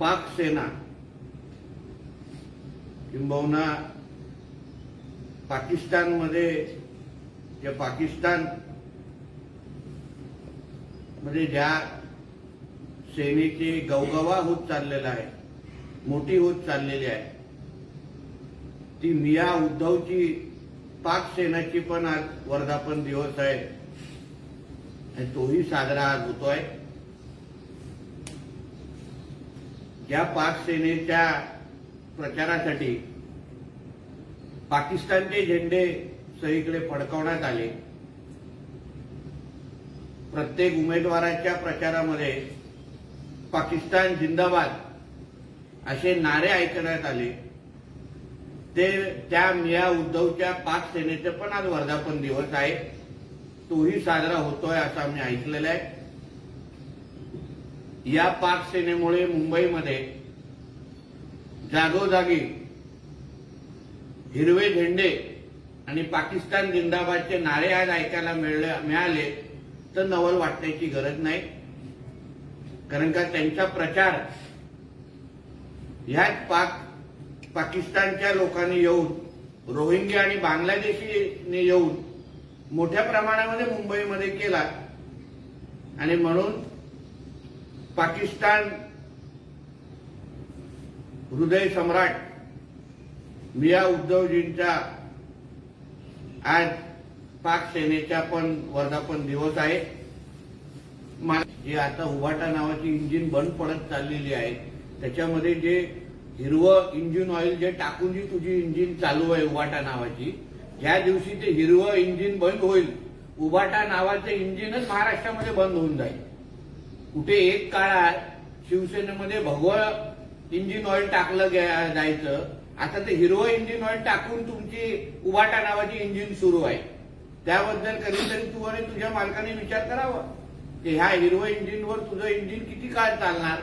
पाक सेना किंबहुना पाकिस्तानमध्ये जे पाकिस्तानमध्ये ज्या सेनेची गवगवा होत चाललेला आहे मोठी होत चाललेली आहे ती मिया उद्धवची पाक सेनाची पण आज वर्धापन दिवस आहे. आणि तोही साजरा आज होतोय. या पाक सेनेच्या प्रचारासाठी पाकिस्तानचे झेंडे सगळीकडे फडकवण्यात आले. प्रत्येक उमेदवाराच्या प्रचारामध्ये पाकिस्तान जिंदाबाद असे नारे ऐकण्यात आले. ते त्या मिया उद्धवच्या पाक सेनेचे पण आज वर्धापन दिवस आहे. तोही साजरा होतोय असं आम्ही ऐकलेलं आहे. या पाक सेनेमुळे मुंबईमध्ये जागोजागी हिरवे झेंडे आणि पाकिस्तान जिंदाबादचे नारे आज ऐकायला मिळाले तर नवल वाटण्याची गरज नाही. कारण का त्यांचा प्रचार ह्याच पाक पाकिस्तानच्या लोकांनी येऊन रोहिंग्या आणि बांगलादेशीने येऊन मोठ्या प्रमाणामध्ये मुंबईमध्ये केला. आणि म्हणून पाकिस्तान हृदय सम्राट मिया उद्धवजींचा आज पाक सेनेचा पण वर्धापन दिवस आहे. जे आता उभाटा नावाची इंजिन बंद पडत चाललेली आहे. त्याच्यामध्ये जे हिरवं इंजिन ऑइल जे टाकून जी तुझी इंजिन चालू आहे उभाटा नावाची ज्या दिवशी ते हिरवं इंजिन बंद होईल उभाटा नावाचं इंजिनच महाराष्ट्रामध्ये बंद होऊन जाईल. कुठे एक काळात शिवसेनेमध्ये भगवं इंजिन ऑइल टाकलं जायचं. आता ते हिरवं इंजिन ऑइल टाकून तुमची उभाटा नावाची इंजिन सुरू आहे. त्याबद्दल कधीतरी तू आणि तुझ्या मालकाने विचार करावा. की ह्या हिरवं इंजिनवर तुझं इंजिन किती काळ चालणार?